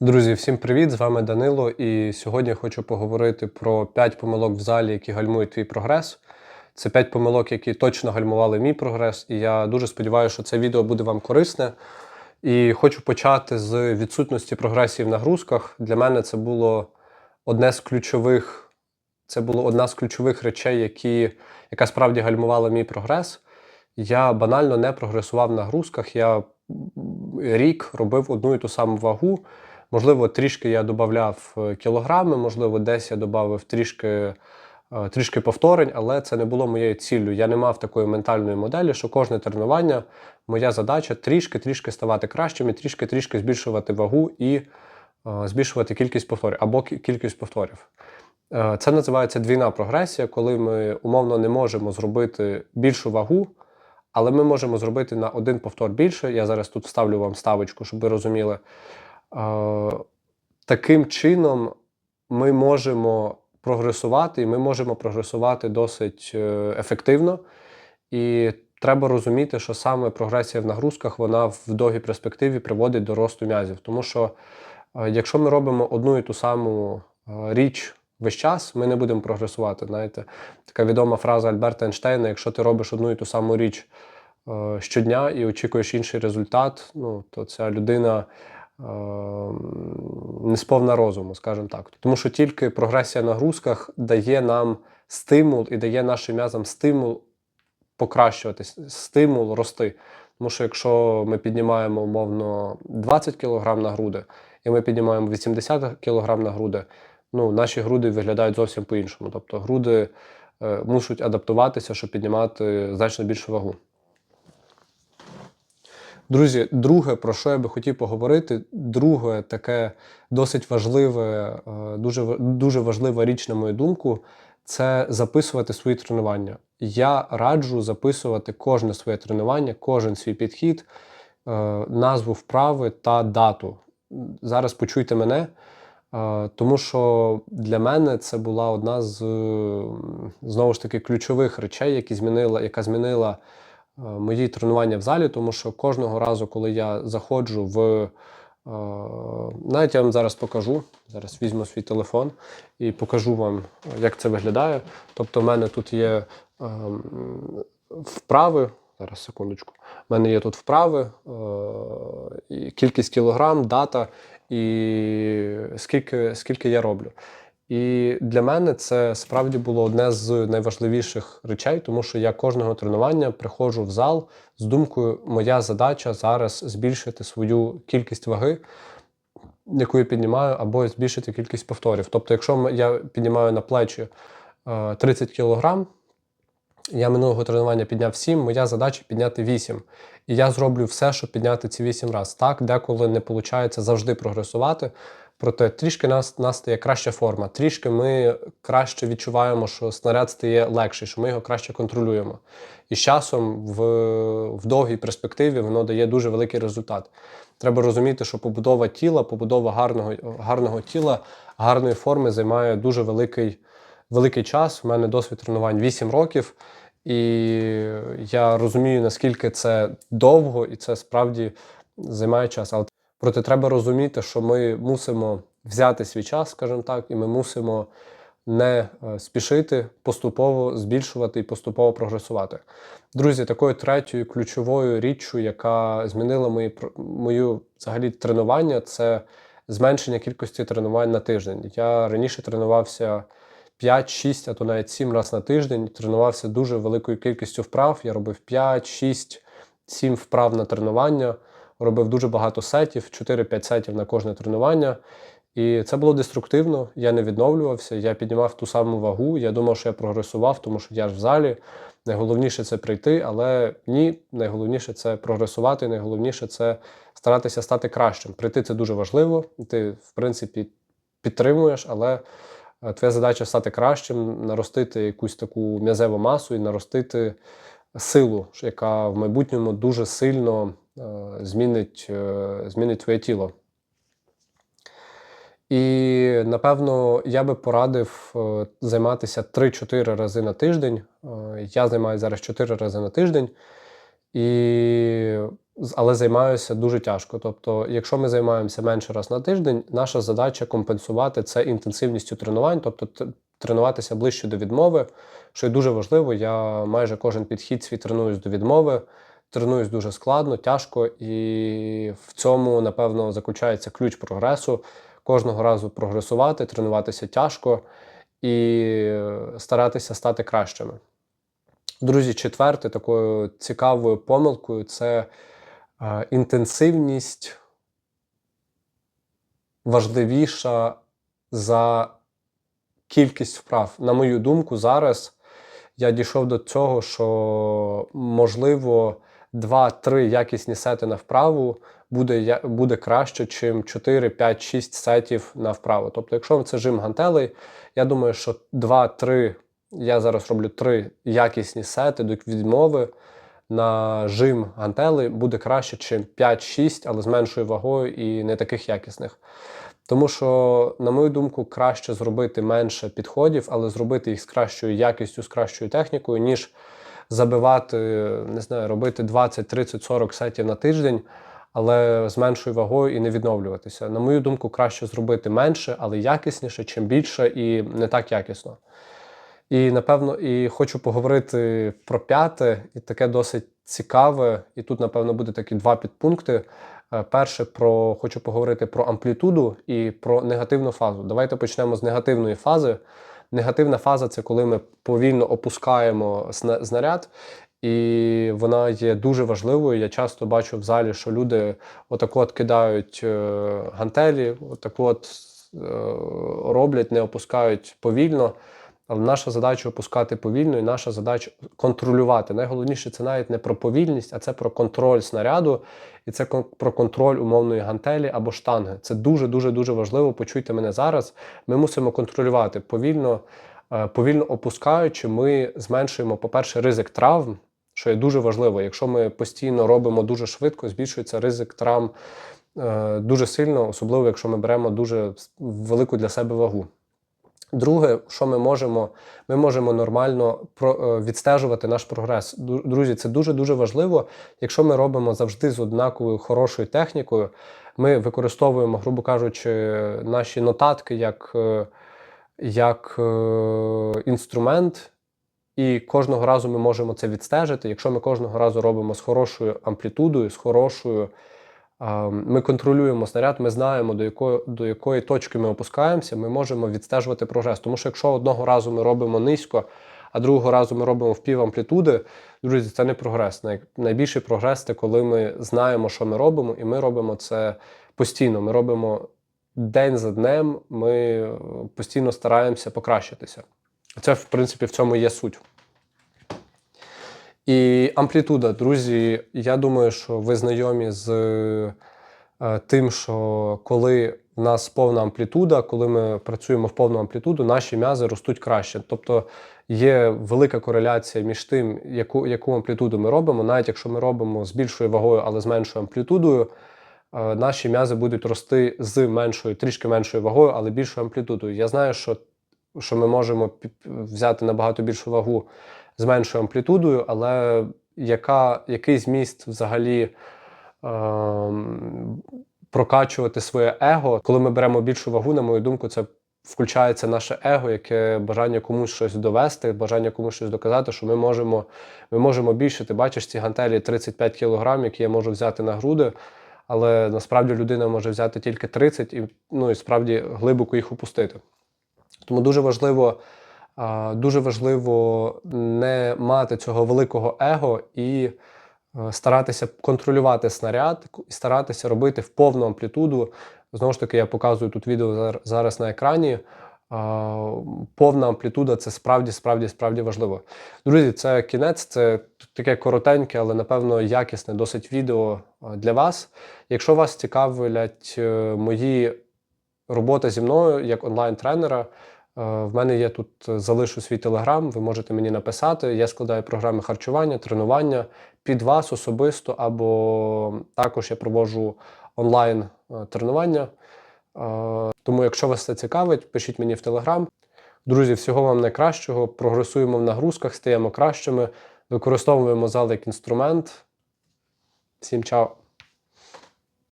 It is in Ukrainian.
Друзі, всім привіт! З вами Данило. І сьогодні я хочу поговорити про 5 помилок в залі, які гальмують твій прогрес. Це 5 помилок, які точно гальмували мій прогрес. І я дуже сподіваюся, що це відео буде вам корисне. І хочу почати з відсутності прогресії в нагрузках. Для мене це було одне з ключових, це було одна з ключових речей, які, яка справді гальмувала мій прогрес. Я банально не прогресував в нагрузках. Я рік робив одну і ту саму вагу. Можливо, трішки я додавав кілограми, можливо, десь я додав трішки, е, трішки повторень, але це не було моєю ціллю. Я не мав такої ментальної моделі, що кожне тренування, моя задача трішки-трішки ставати кращим і трішки-трішки збільшувати вагу і е, збільшувати кількість повторів або кількість повторів. Е, Це називається двійна прогресія, коли ми умовно не можемо зробити більшу вагу, але ми можемо зробити на один повтор більше. Я зараз тут вставлю вам ставочку, щоб ви розуміли. Таким чином ми можемо прогресувати, і ми можемо прогресувати досить е, ефективно. І треба розуміти, що саме прогресія в нагрузках вона в довгій перспективі приводить до росту м'язів. Тому що е, якщо ми робимо одну і ту саму е, річ весь час, ми не будемо прогресувати. Знаєте, така відома фраза Альберта Ейнштейна: якщо ти робиш одну і ту саму річ щодня і очікуєш інший результат, ну то ця людина е, не сповна розуму, скажімо так. Тому що тільки прогресія в нагрузках дає нам стимул і дає нашим м'язам стимул покращуватись, стимул рости. Тому що якщо ми піднімаємо умовно 20 кг на груди, і ми піднімаємо 80 кг на груди, ну, наші груди виглядають зовсім по-іншому. Тобто груди е, мусять адаптуватися, щоб піднімати значно більшу вагу. Друзі, друге, про що я би хотів поговорити, друге таке досить важливе, е, дуже, дуже важлива річ, на мою думку, це записувати свої тренування. Я раджу записувати кожне своє тренування, кожен свій підхід, е, назву вправи та дату. Зараз почуйте мене, е, тому що для мене це була одна з знову ж таки ключових речей, які змінила, яка змінила мої тренування в залі, тому що кожного разу, коли я заходжу в. е, Навіть я вам зараз покажу. Зараз візьму свій телефон і покажу вам, як це виглядає. Тобто, в мене тут є ем, вправи. Зараз секундочку. У мене є тут вправи, е, кількість кілограм, дата і скільки, скільки я роблю. І для мене це справді було одне з найважливіших речей, тому що я кожного тренування приходжу в зал з думкою, моя задача зараз збільшити свою кількість ваги, яку я піднімаю, або збільшити кількість повторів. Тобто, якщо я піднімаю на плечі е, 30 кг, я минулого тренування підняв 7, моя задача підняти 8. І я зроблю все, щоб підняти ці 8 разів. Так, деколи не виходить завжди прогресувати. Проте трішки нас, нас стає краща форма, трішки ми краще відчуваємо, що снаряд стає легший, що ми його краще контролюємо. І з часом в, в довгій перспективі воно дає дуже великий результат. Треба розуміти, що побудова тіла, побудова гарного, гарного тіла, гарної форми займає дуже великий, великий час. У мене досвід тренувань 8 років, і я розумію, наскільки це довго і це справді займає час. Проте треба розуміти, що ми мусимо взяти свій час, скажімо так, і ми мусимо не е, спішити поступово збільшувати і поступово прогресувати. Друзі, такою третьою ключовою річчю, яка змінила мої, мою взагалі тренування, це зменшення кількості тренувань на тиждень. Я раніше тренувався 5, 6, а то навіть 7 разів на тиждень. Тренувався дуже великою кількістю вправ. Я робив 5, 6, 7 вправ на тренування, робив дуже багато сетів, 4-5 сетів на кожне тренування. І це було деструктивно. Я не відновлювався, я піднімав ту саму вагу. Я думав, що я прогресував, тому що я ж в залі. Найголовніше це прийти, але ні, найголовніше це прогресувати, найголовніше це старатися стати кращим. Прийти це дуже важливо. Ти, в принципі, підтримуєш, але е, твоя задача стати кращим, наростити якусь таку м'язеву масу і наростити силу, яка в майбутньому дуже сильно змінить, е, змінить твоє тіло. І напевно я би порадив е, займатися 3-4 рази на тиждень. Е, Я займаюся зараз 4 рази на тиждень. І але займаюся дуже тяжко. Тобто, якщо ми займаємося менше раз на тиждень, наша задача компенсувати це інтенсивністю тренувань, тобто тренуватися ближче до відмови, що є дуже важливо. Я майже кожен підхід свій тренуюсь до відмови. Тренуюсь дуже складно, тяжко, і в цьому, напевно, заключається ключ прогресу. Кожного разу прогресувати, тренуватися тяжко і е, старатися стати кращими. Друзі, четверте, такою цікавою помилкою це е, інтенсивність важливіша за кількість вправ. На мою думку, зараз я дійшов до цього, що можливо 2-3 якісні сети на вправу буде, буде краще, чим 4, 5, 6 сетів на вправу. Тобто, якщо це жим гантелей, я думаю, що 2-3, я зараз роблю 3 якісні сети до відмови на жим гантелей буде краще, чим 5-6, але з меншою вагою і не таких якісних. Тому що, на мою думку, краще зробити менше підходів, але зробити їх з кращою якістю, з кращою технікою, ніж забивати, не знаю, робити 20, 30, 40 сетів на тиждень, але з меншою вагою і не відновлюватися. На мою думку, краще зробити менше, але якісніше, чим більше і не так якісно. І напевно, і хочу поговорити про п'яте, і таке досить цікаве. І тут, напевно, буде такі два підпункти. Е, Перше, про хочу поговорити про амплітуду і про негативну фазу. Давайте почнемо з негативної фази. Негативна фаза це коли ми повільно опускаємо снаряд. і вона є дуже важливою. Я часто бачу в залі, що люди отако от кидають е, гантелі, отако от е, роблять, не опускають повільно. Але наша задача опускати повільно, і наша задача контролювати. Найголовніше це навіть не про повільність, а це про контроль снаряду, і це про контроль умовної гантелі або штанги. Це дуже дуже дуже важливо. Почуйте мене зараз. Ми мусимо контролювати повільно, е, повільно опускаючи, ми зменшуємо, по-перше, ризик травм, що є дуже важливо. Якщо ми постійно робимо дуже швидко, збільшується ризик травм е, дуже сильно, особливо якщо ми беремо дуже велику для себе вагу. Друге, що ми можемо, ми можемо нормально е, відстежувати наш прогрес. Друзі, це дуже дуже важливо. Якщо ми робимо завжди з однаковою хорошою технікою, ми використовуємо, грубо кажучи, наші нотатки як, е, як е, інструмент, і кожного разу ми можемо це відстежити. Якщо ми кожного разу робимо з хорошою амплітудою, з хорошою. Ми контролюємо снаряд, ми знаємо, до якої, до якої точки ми опускаємося, ми можемо відстежувати прогрес. Тому що якщо одного разу ми робимо низько, а другого разу ми робимо в пів амплітуди, друзі, це не прогрес. Найбільший прогрес це коли ми знаємо, що ми робимо, і ми робимо це постійно. Ми робимо день за днем, ми е, постійно стараємося покращитися. Це, в принципі, в цьому є суть. І амплітуда, друзі, я думаю, що ви знайомі з е, тим, що коли в нас повна амплітуда, коли ми працюємо в повну амплітуду, наші м'язи ростуть краще. Тобто є велика кореляція між тим, яку, яку амплітуду ми робимо, навіть якщо ми робимо з більшою вагою, але з меншою амплітудою, е, наші м'язи будуть рости з меншою, трішки меншою вагою, але більшою амплітудою. Я знаю, що, що ми можемо взяти набагато більшу вагу з меншою амплітудою, але яка, який зміст взагалі ем, прокачувати своє его, коли ми беремо більшу вагу, на мою думку, це включається наше его, яке бажання комусь щось довести, бажання комусь щось доказати, що ми можемо, ми можемо більше. Ти бачиш ці гантелі 35 кг, які я можу взяти на груди. Але насправді людина може взяти тільки 30 і, ну, і справді глибоко їх опустити. Тому дуже важливо, дуже важливо не мати цього великого его і е, старатися контролювати снаряд і старатися робити в повну амплітуду. Знову ж таки, я показую тут відео зараз на екрані. Повна амплітуда це справді, справді, справді важливо. Друзі, це кінець, це таке коротеньке, але напевно якісне досить відео для вас. Якщо вас цікавлять е, мої роботи зі мною як онлайн-тренера, е, в мене є тут е, залишу свій телеграм, ви можете мені написати. Я складаю програми харчування, тренування під вас особисто, або також я проводжу онлайн е, тренування. Е, Тому, якщо вас це цікавить, пишіть мені в телеграм. Друзі, всього вам найкращого. Прогресуємо в нагрузках, стаємо кращими, використовуємо зал як інструмент. Всім чао!